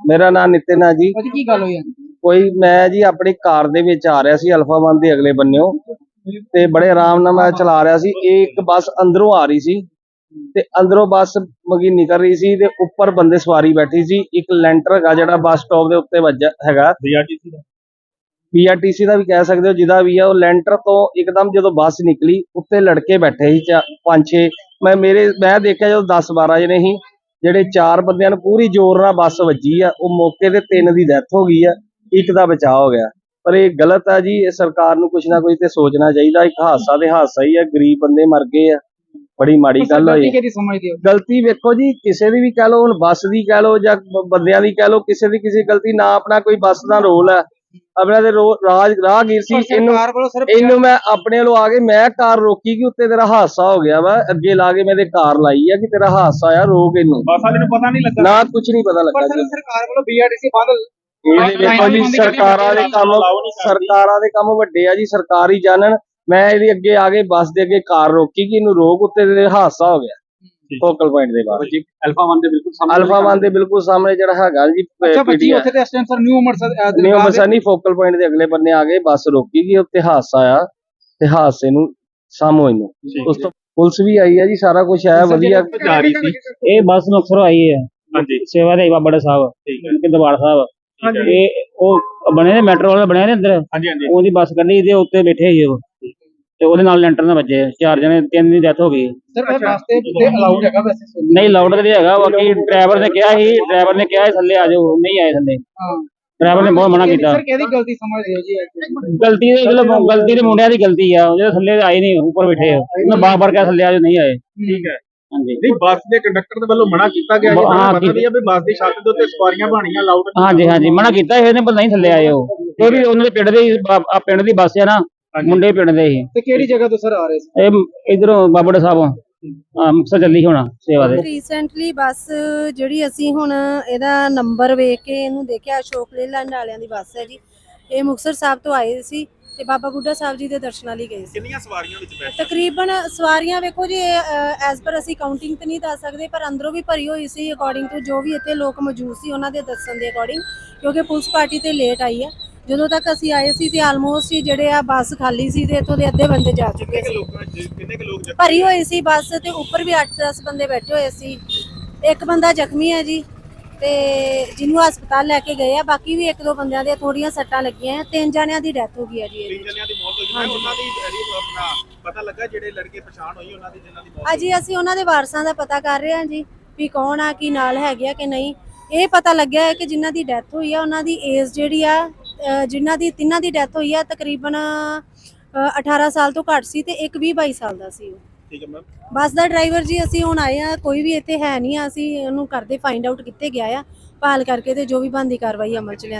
ਮੇਰਾ ਨਾਮ ਨਿਤਿਨ ਆ ਜੀ। ਕੀ ਗੱਲ ਹੋਈ ਹੈ ਕੋਈ ਮੈਂ ਜੀ ਆਪਣੀ ਕਾਰ ਦੇ ਵਿੱਚ ਆ ਰਿਹਾ ਸੀ ਅਲਫਾ ਵਨ ਦੇ ਅਗਲੇ ਬੰਨਿਓ। ਤੇ ਬੜੇ ਆਰਾਮ ਨਾਲ ਮੈਂ ਚਲਾ ਰਿਹਾ ਸੀ। ਇਹ ਇੱਕ ਬੱਸ ਅੰਦਰੋਂ ਆ ਰਹੀ ਸੀ ਤੇ ਅੰਦਰੋਂ ਬੱਸ ਮਗੀ ਨਿਕਲ ਰਹੀ ਸੀ ਤੇ ਉੱਪਰ ਬੰਦੇ ਸਵਾਰੀ ਬੈਠੀ ਸੀ। ਇੱਕ ਲੈਂਟਰ ਹੈਗਾ ਜਿਹੜਾ ਬੱਸ ਸਟਾਪ ਦੇ ਉੱਤੇ ਵੱਜਾ ਹੈਗਾ। ਬੀਆਰਟੀਸੀ ਦਾ। ਪੀਆਰਟੀਸੀ ਦਾ ਵੀ ਕਹਿ ਸਕਦੇ ਹੋ ਜਿਹਦਾ ਵੀ ਆ ਉਹ ਲੈਂਟਰ ਤੋਂ ਇੱਕਦਮ ਜਦੋਂ ਬੱਸ ਨਿਕਲੀ ਉੱਤੇ ਲੜਕੇ ਬੈਠੇ ਸੀ ਚਾ- ਪੰਜ ਛੇ। ਮੈਂ ਮੇਰੇ ਮੈਂ ਦੇਖਿਆ ਜਦੋਂ 10 12 ਜਣੇ ਸੀ ਜਿਹੜੇ ਚਾਰ ਬੰਦਿਆਂ ਨੂੰ ਪੂਰੀ ਜ਼ੋਰ ਨਾਲ ਬੱਸ ਵੱਜੀ ਆ ਉਹ ਮੌਕੇ ਤੇ ਤਿੰਨ ਦੀ ਡੈਥ ਹੋ ਗਈ ਆ ਇੱਕ ਦਾ ਬਚਾਅ ਹੋ ਗਿਆ। ਪਰ ਇਹ ਗਲਤ ਆ ਜੀ ਇਹ ਸਰਕਾਰ ਨੂੰ ਕੁਛ ਨਾ ਕੁਛ ਤੇ ਸੋਚਣਾ ਚਾਹੀਦਾ ਇੱਕ ਹਾਦਸਾ ਤੇ ਹਾਦਸਾ ਹੀ ਆ ਗਰੀਬ ਬੰਦੇ ਮਰ ਗਏ ਆ। ਬੜੀ ਮਾੜੀ ਗੱਲ ਹੋਈ। ਗਲਤੀ ਵੇਖੋ ਜੀ ਕਿਸੇ ਦੀ ਵੀ ਕਹਿ ਲਓ ਹੁਣ ਬੱਸ ਦੀ ਕਹਿ ਲਓ ਜਾਂ ਬੰਦਿਆਂ ਦੀ ਕਹਿ ਲਓ ਕਿਸੇ ਦੀ ਕਿਸੇ ਗਲਤੀ ਨਾ ਆਪਣਾ ਕੋਈ ਬੱਸ ਦਾ ਰੋਲ ਹੈ ਆਪਣਾ ਤੇ ਰਾਜ ਰਾਹਗੀਰ ਸੀ ਇਹਨੂੰ ਮੈਂ ਆਪਣੇ ਵੱਲੋਂ ਆ ਕੇ ਮੈਂ ਕਾਰ ਰੋਕੀ ਕਿ ਉੱਤੇ ਤੇਰਾ ਹਾਦਸਾ ਹੋ ਗਿਆ ਵਾ ਅੱਗੇ ਲਾ ਕੇ ਮੈਂ ਤੇ ਕਾਰ ਲਾਈ ਆ ਕਿ ਤੇਰਾ ਹਾਦਸਾ ਆ ਰੋਕ ਇਹਨੂੰ। ਬੱਸ ਵਾਲੇ ਨੂੰ ਪਤਾ ਨਹੀਂ ਲੱਗਾ। ਨਾ ਕੁਝ ਨਹੀਂ ਪਤਾ ਲੱਗਾ ਸਰਕਾਰ ਵੱਲੋਂ ਬੀਆਰਟੀਸੀ ਬੰਦ ਇਹ ਜੀ ਸਰਕਾਰਾਂ ਦੇ ਕੰਮ ਸਰਕਾਰਾਂ ਦੇ ਕੰਮ ਵੱਡੇ ਆ ਜੀ ਸਰਕਾਰੀ ਜਾਣਨ। ਮੈਂ ਇਹਦੀ ਅੱਗੇ ਆ ਕੇ ਬੱਸ ਦੇ ਅੱਗੇ ਕਾਰ ਰੋਕੀ ਕਿ ਇਹਨੂੰ ਰੋਕ ਉੱਤੇ ਤੇ ਹਾਦਸਾ ਹੋ ਗਿਆ। ਫੋਕਲ ਪੁਆਇੰਟ ਦੇ ਬਾਅਦ। ਜੀ ਅਲਫਾ 1 ਦੇ ਬਿਲਕੁਲ ਸਾਹਮਣੇ ਅਲਫਾ ਵਨ ਦੇ ਬਿਲਕੁਲ ਸਾਹਮਣੇ ਜਿਹੜਾ ਹੈਗਾ ਜੀ ਅੱਛਾ ਬੱਚੀ ਉੱਥੇ ਤੇ ਇਸ time sir new Amritsar new Masani focal point ਦੇ ਅਗਲੇ ਬੰਨੇ ਆ ਗਏ ਬੱਸ ਰੋਕੀ ਗਈ ਉੱਤੇ ਹਾਦਸਾ ਆ ਤੇ ਹਾਦਸੇ ਨੂੰ ਸਾਹਮਣੇ ਨੂੰ। ਉਸ ਤੋਂ ਪੁਲਿਸ ਵੀ ਆਈ ਹੈ ਜੀ ਸਾਰਾ ਕੁਝ ਹੈ ਵਧੀਆ। ਜਾ ਰਹੀ ਸੀ। ਇਹ ਬੱਸ ਮੁਕਤਸਰੋਂ ਆਈ ਹੈ। ਹਾਂਜੀ। ਸੇਵਾ ਦੇ ਬਾਬਾ ਸਾਹਿਬ ਠੀਕ ਹੈ। ਕਿ ਦਰਬਾਰ ਸਾਹਿਬ। ਹਾਂਜੀ। ਇਹ ਉਹ ਬਣੇ ਨੇ ਮੈਟਰੋ ਵਾਲੇ ਬਣੇ ਨੇ ਅੰਦਰ? ਹਾਂਜੀ ਹਾਂਜੀ। ਉਹਦੀ ਬੱਸ ਕੱਢੀ ਦੇ ਉੱਤੇ ਬੈਠੇ ਸੀ ਉਹ। ਤੇ ਉਹਦੇ ਨਾਲ ਲੈਂਟਰ ਨਾਲ ਵੱਜੇ ਚਾਰ ਜਣੇ ਤਿੰਨ ਦੀ ਡੈਥ ਹੋ ਗਈ। ਸਰ ਇਹ ਵਾਸਤੇ ਤੇ ਅਲਾਉਡ ਹੈਗਾ ਵੈਸੇ? ਸੁਣ ਨਹੀਂ ਲਾਊਡ ਤੇ ਹੈਗਾ ਬਾਕੀ ਡਰਾਈਵਰ ਨੇ ਕਿਹਾ ਸੀ ਡਰਾਈਵਰ ਨੇ ਕਿਹਾ ਸੀ ਥੱਲੇ ਆ ਜਾਓ ਨਹੀਂ ਆਏ ਥੱਲੇ। ਹਾਂ। ਡਰਾਈਵਰ ਨੇ ਬਹੁਤ ਮਨਾ ਕੀਤਾ। ਸਰ ਕਿਹਦੀ ਗਲਤੀ ਸਮਝਦੇ ਹੋ ਜੀ? ਇਹ? ਗਲਤੀ ਦੇ ਮਤਲਬ ਗਲਤੀ ਦੇ ਮੁੰਡਿਆਂ ਦੀ ਗਲਤੀ ਆ ਉਹਦੇ ਥੱਲੇ ਆਏ ਨਹੀਂ ਉੱਪਰ ਬੈਠੇ ਆ। ਉਹਨਾਂ ਬਾਰ ਬਾਰ ਕਿਹਾ ਥੱਲੇ ਆ ਜਾਓ ਨਹੀਂ ਆਏ। ਠੀਕ ਹੈ। ਹਾਂਜੀ। ਨਹੀਂ ਬੱਸ ਦੇ ਕੰਡਕਟਰ ਦੇ ਵੱਲੋਂ ਮਨਾ ਕੀਤਾ ਗਿਆ ਜੀ ਹਾਂ, ਹਾਂ ਪਤਾ ਵੀ ਬੱਸ ਦੀ ਛੱਤ ਦੇ ਉੱਤੇ ਸਵਾਰੀਆਂ ਬਣੀਆਂ ਲਾਊਡ ਹਾਂਜੀ ਹਾਂਜੀ। ਮਨਾ ਕੀਤਾ ਸੀ ਇਹਨੇ ਪਰ ਨਹੀਂ ਥੱਲੇ ਆਏ ਉਹ। ਇਹ ਵੀ ਉਹਨਾਂ ਦੇ ਪਿੰਡ ਦੇ ਆ ਪਿੰਡ ਦੀ ਬੱਸ ਆ ਨਾ ਮੁੰਡੇ ਪਿੰਡ ਦੇ ਸੀ। ਤੇ ਕਿਹੜੀ ਜਗ੍ਹਾ ਤੋਂ ਸਰ ਆ ਰਹੇ ਸੀ? ਇਹ ਇਧਰੋਂ ਬਾਬੜੇ ਸਾਹਿਬ। ਆ ਮੁਕਤਸਰ ਚੱਲੀ ਹੋਣਾ ਸੇਵਾ ਦੇ। ਰੀਸੈਂਟਲੀ ਬੱਸ ਜਿਹੜੀ ਅਸੀਂ ਹੁਣ ਇਹਦਾ ਨੰਬਰ ਵੇਖ ਕੇ ਇਹਨੂੰ ਦੇਖਿਆ ਅਸ਼ੋਕ ਲੇਲੈਂਡ ਵਾਲਿਆਂ ਦੀ ਬੱਸ ਹੈ ਜੀ। ਇਹ ਮੁਕਤਸਰ ਸਾਹਿਬ ਤੋਂ ਆਏ ਸੀ ਤੇ ਬਾਬਾ ਬੁੱਢਾ ਸਾਹਿਬ ਜੀ ਦੇ ਦਰਸ਼ਨਾਂ ਲਈ ਗਏ ਸੀ। ਕਿੰਨੀਆਂ ਸਵਾਰੀਆਂ ਵਿੱਚ ਬੈਠ ਤਕਰੀਬਨ ਸਵਾਰੀਆਂ ਵੇਖੋ ਜੀ ਐਸ ਪਰ ਅਸੀਂ ਕਾਊਂਟਿੰਗ ਤੇ ਨਹੀਂ ਦੱਸ ਸਕਦੇ ਪਰ ਅੰਦਰੋਂ ਵੀ ਭਰੀ ਹੋਈ ਸੀ ਅਕੋਰਡਿੰਗ ਟੂ ਜੋ ਵੀ ਇੱਥੇ ਲੋਕ ਮੌਜੂਦ ਸੀ ਉਹਨਾਂ ਦੇ ਦੱਸਣ ਦੇ ਅਕੋਰਡਿੰਗ ਕਿਉਂਕਿ ਪੁਲਿਸ ਪਾਰਟੀ ਤੇ ਲੇਟ ਆਈ ਹੈ। ਜਦੋਂ ਤੱਕ ਅਸੀਂ ਆਏ ਸੀ ਤੇ ਆਲਮੋਸਟ ਹੀ ਜਿਹੜੇ ਆ ਬੱਸ ਖਾਲੀ ਸੀ ਤੇ ਇੱਥੋਂ ਦੇ ਅੱਧੇ ਬੰਦੇ ਜਾ ਚੁੱਕੇ ਸੀ। ਲੋਕਾਂ ਕਿੰਨੇ ਕੁ ਲੋਕ ਭਰੀ ਹੋਈ ਸੀ ਬੱਸ ਤੇ ਉੱਪਰ ਵੀ 8-10 ਬੰਦੇ ਬੈਠੇ ਹੋਏ ਸੀ। ਇੱਕ ਬੰਦਾ ਜ਼ਖਮੀ ਹੈ ਜੀ ਤੇ ਜਿਹਨੂੰ ਹਸਪਤਾਲ ਲੈ ਕੇ ਗਏ ਆ। ਬਾਕੀ ਵੀ ਇੱਕ ਦੋ ਬੰਦਿਆਂ ਦੇ ਥੋੜੀਆਂ ਸੱਟਾਂ ਲੱਗੀਆਂ ਆ ਤਿੰਨ ਜਣਿਆਂ ਦੀ ਡੈਥ ਹੋ ਗਈ ਹੈ ਜੀ ਇਹਦੇ। ਤਿੰਨ ਵਿੱਚ ਜਣਿਆਂ ਦੀ ਮੌਤ ਹੋਈ ਮੈਂ ਉਹਨਾਂ ਦੀ ਜਿਹੜੀ ਆਪਣਾ ਪਤਾ ਲੱਗਾ ਜਿਹੜੇ ਲੜਕੇ ਪਛਾਣ ਹੋਈ ਉਹਨਾਂ ਦੀ ਜਿਨ੍ਹਾਂ ਦੀ ਮੌਤ ਅਜੀ ਅਸੀਂ ਉਹਨਾਂ ਦੇ ਵਾਰਸਾਂ ਦਾ ਪਤਾ ਕਰ ਰਹੇ ਹਾਂ ਜੀ ਵੀ ਕੌਣ ਆ ਕੀ ਨਾਲ ਹੈਗੇ ਆ ਕਿ ਨਹੀਂ। ਇਹ ਪਤਾ ਲੱਗਿਆ ਹੈ ਕਿ ਜਿਨ੍ਹਾਂ ਦੀ ਡੈਥ ਹੋਈ ਆ ਉਹਨਾਂ ਦੀ ਏਜ ਜਿਹੜੀ ਆ ਜਿਨ੍ਹਾਂ ਦੀ ਤਿੰਨਾਂ ਦੀ ਡੈਥ ਹੋਈ ਆ ਤਕਰੀਬਨ ਅ, 18 ਸਾਲ ਤੋਂ ਘੱਟ ਸੀ ਤੇ ਇੱਕ 20 22 ਸਾਲ ਦਾ ਸੀ ਉਹ। ਠੀਕ ਹੈ ਮੈਮ। ਬੱਸ ਦਾ ਡਰਾਈਵਰ ਜੀ ਅਸੀਂ ਹੁਣ ਆਏ ਆ ਕੋਈ ਵੀ ਇੱਥੇ ਹੈ ਨਹੀਂ ਆ ਅਸੀਂ ਉਹਨੂੰ ਕਰਦੇ ਫਾਈਂਡ ਆਊਟ ਕਿੱਥੇ ਗਿਆ ਆ। ਭਾਲ ਕਰਕੇ ਤੇ ਜੋ ਵੀ ਬੰਦੀ ਕਾਰਵਾਈ ਅਮਲ ਚ ਲਿਆ